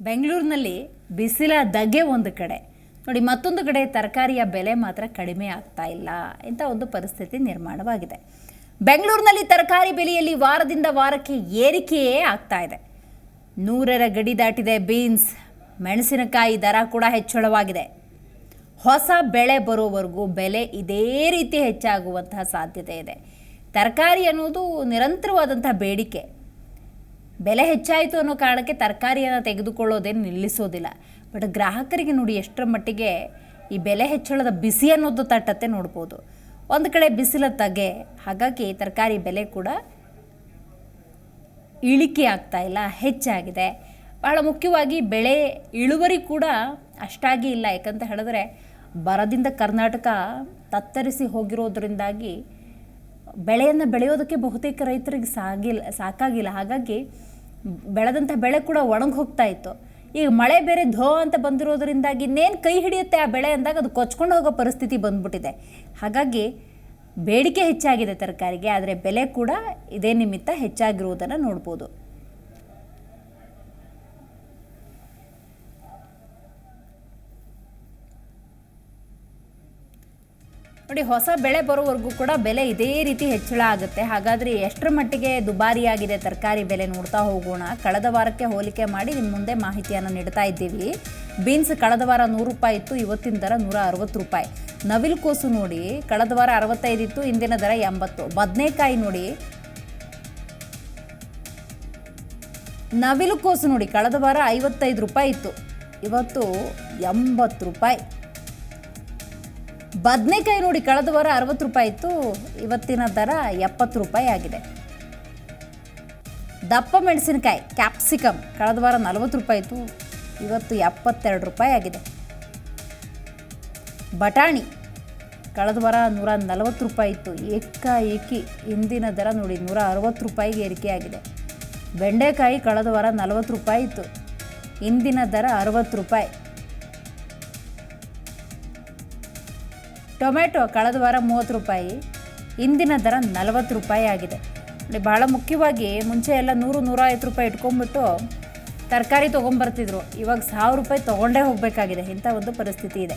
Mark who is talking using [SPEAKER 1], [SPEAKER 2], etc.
[SPEAKER 1] ಬೆಂಗಳೂರಿನಲ್ಲಿ ಬಿಸಿಲ ಧಗೆ ಒಂದು ಕಡೆ. ನೋಡಿ, ಮತ್ತೊಂದು ಕಡೆ ತರಕಾರಿಯ ಬೆಲೆ ಮಾತ್ರ ಕಡಿಮೆ ಆಗ್ತಾ ಇಲ್ಲ ಇಂಥ ಒಂದು ಪರಿಸ್ಥಿತಿ ನಿರ್ಮಾಣವಾಗಿದೆ. ಬೆಂಗಳೂರಿನಲ್ಲಿ ತರಕಾರಿ ಬೆಲೆಯಲ್ಲಿ ವಾರದಿಂದ ವಾರಕ್ಕೆ ಏರಿಕೆಯೇ ಆಗ್ತಾ ಇದೆ. ನೂರರ ಗಡಿ ದಾಟಿದೆ ಬೀನ್ಸ್. ಮೆಣಸಿನಕಾಯಿ ದರ ಕೂಡ ಹೆಚ್ಚಳವಾಗಿದೆ. ಹೊಸ ಬೆಳೆ ಬರೋವರೆಗೂ ಬೆಲೆ ಇದೇ ರೀತಿ ಹೆಚ್ಚಾಗುವಂತಹ ಸಾಧ್ಯತೆ ಇದೆ. ತರಕಾರಿ ಅನ್ನೋದು ನಿರಂತರವಾದಂತಹ ಬೇಡಿಕೆ. ಬೆಲೆ ಹೆಚ್ಚಾಯಿತು ಅನ್ನೋ ಕಾರಣಕ್ಕೆ ತರಕಾರಿಯನ್ನು ತೆಗೆದುಕೊಳ್ಳೋದೇನು ನಿಲ್ಲಿಸೋದಿಲ್ಲ. ಬಟ್ ಗ್ರಾಹಕರಿಗೆ ನೋಡಿ ಎಷ್ಟರ ಮಟ್ಟಿಗೆ ಈ ಬೆಲೆ ಹೆಚ್ಚಳದ ಬಿಸಿ ಅನ್ನೋದು ತಟ್ಟತ್ತೆ ನೋಡ್ಬೋದು. ಒಂದು ಕಡೆ ಬಿಸಿಲ ತಗೆ, ಹಾಗಾಗಿ ತರಕಾರಿ ಬೆಲೆ ಕೂಡ ಇಳಿಕೆ ಆಗ್ತಾ ಇಲ್ಲ, ಹೆಚ್ಚಾಗಿದೆ. ಬಹಳ ಮುಖ್ಯವಾಗಿ ಬೆಳೆ ಇಳುವರಿ ಕೂಡ ಅಷ್ಟಾಗಿ ಇಲ್ಲ. ಯಾಕಂತ ಹೇಳಿದ್ರೆ ಬರದಿಂದ ಕರ್ನಾಟಕ ತತ್ತರಿಸಿ ಹೋಗಿರೋದ್ರಿಂದಾಗಿ ಬೆಳೆಯನ್ನು ಬೆಳೆಯೋದಕ್ಕೆ ಬಹುತೇಕ ರೈತರಿಗೆ ಸಾಗಿಲ್ಲ ಸಾಕಾಗಿಲ್ಲ. ಹಾಗಾಗಿ ಬೆಳೆದಂಥ ಬೆಳೆ ಕೂಡ ಒಣಗಿ ಹೋಗ್ತಾ ಇತ್ತು. ಈಗ ಮಳೆ ಬೇರೆ ಧೋ ಅಂತ ಬಂದಿರೋದ್ರಿಂದಾಗಿ ಇನ್ನೇನು ಕೈ ಹಿಡಿಯುತ್ತೆ ಆ ಬೆಳೆ ಅಂದಾಗ ಅದು ಕೊಚ್ಕೊಂಡು ಹೋಗೋ ಪರಿಸ್ಥಿತಿ ಬಂದ್ಬಿಟ್ಟಿದೆ. ಹಾಗಾಗಿ ಬೇಡಿಕೆ ಹೆಚ್ಚಾಗಿದೆ ತರಕಾರಿಗೆ, ಆದರೆ ಬೆಲೆ ಕೂಡ ಇದೇ ನಿಮಿತ್ತ ಹೆಚ್ಚಾಗಿರುವುದನ್ನು ನೋಡ್ಬೋದು. ನೋಡಿ, ಹೊಸ ಬೆಳೆ ಬರೋವರೆಗೂ ಕೂಡ ಬೆಲೆ ಇದೇ ರೀತಿ ಹೆಚ್ಚಳ ಆಗುತ್ತೆ. ಹಾಗಾದರೆ ಎಷ್ಟರ ಮಟ್ಟಿಗೆ ದುಬಾರಿಯಾಗಿದೆ ತರಕಾರಿ ಬೆಲೆ ನೋಡ್ತಾ ಹೋಗೋಣ. ಕಳೆದ ವಾರಕ್ಕೆ ಹೋಲಿಕೆ ಮಾಡಿ ನಿಮ್ಮ ಮುಂದೆ ಮಾಹಿತಿಯನ್ನು ನೀಡ್ತಾ ಇದ್ದೀವಿ. ಬೀನ್ಸ್ ಕಳೆದ ವಾರ ನೂರು ರೂಪಾಯಿ ಇತ್ತು, ಇವತ್ತಿನ ದರ ನೂರ ಅರವತ್ತು ರೂಪಾಯಿ. ನವಿಲುಕೋಸು ನೋಡಿ, ಕಳೆದ ವಾರ ಅರವತ್ತೈದು ಇತ್ತು, ಇಂದಿನ ದರ ಎಂಬತ್ತು. ಬದನೆಕಾಯಿ ನೋಡಿ. ನವಿಲುಕೋಸು ನೋಡಿ, ಕಳೆದ ವಾರ ಐವತ್ತೈದು ರೂಪಾಯಿ ಇತ್ತು, ಇವತ್ತು ಎಂಬತ್ತು ರೂಪಾಯಿ. ಬದನೆಕಾಯಿ ನೋಡಿ, ಕಳೆದ ವಾರ ಅರವತ್ತು ರೂಪಾಯಿ ಇತ್ತು, ಇವತ್ತಿನ ದರ ಎಪ್ಪತ್ತು ರೂಪಾಯಿ ಆಗಿದೆ. ದಪ್ಪ ಮೆಣಸಿನಕಾಯಿ ಕ್ಯಾಪ್ಸಿಕಮ್ ಕಳೆದ ವಾರ ನಲವತ್ತು ರೂಪಾಯಿ ಇತ್ತು, ಇವತ್ತು ಎಪ್ಪತ್ತೆರಡು ರೂಪಾಯಿ ಆಗಿದೆ. ಬಟಾಣಿ, ಕಳೆದ ವಾರ ನೂರ ನಲವತ್ತು ರೂಪಾಯಿ ಇತ್ತು, ಏಕಾಏಕಿ ಇಂದಿನ ದರ ನೋಡಿ, ನೂರ ಅರವತ್ತು ರೂಪಾಯಿಗೆ ಏರಿಕೆಯಾಗಿದೆ. ಬೆಂಡೆಕಾಯಿ ಕಳೆದ ವಾರ ನಲವತ್ತು ರೂಪಾಯಿ ಇತ್ತು, ಇಂದಿನ ದರ ಅರವತ್ತು ರೂಪಾಯಿ. ಟೊಮೆಟೊ ಕಳೆದ ವಾರ ಮೂವತ್ತು ರೂಪಾಯಿ, ಇಂದಿನ ದರ ನಲವತ್ತು ರೂಪಾಯಿ ಆಗಿದೆ. ನೋಡಿ ಭಾಳ ಮುಖ್ಯವಾಗಿ ಮುಂಚೆ ಎಲ್ಲ ನೂರು ನೂರೈವತ್ತು ರೂಪಾಯಿ ಇಟ್ಕೊಂಡ್ಬಿಟ್ಟು ತರಕಾರಿ ತೊಗೊಂಬರ್ತಿದ್ರು ಇವಾಗ ಸಾವಿರ ರೂಪಾಯಿ ತೊಗೊಂಡೇ ಹೋಗಬೇಕಾಗಿದೆ. ಇಂಥ ಒಂದು ಪರಿಸ್ಥಿತಿ ಇದೆ.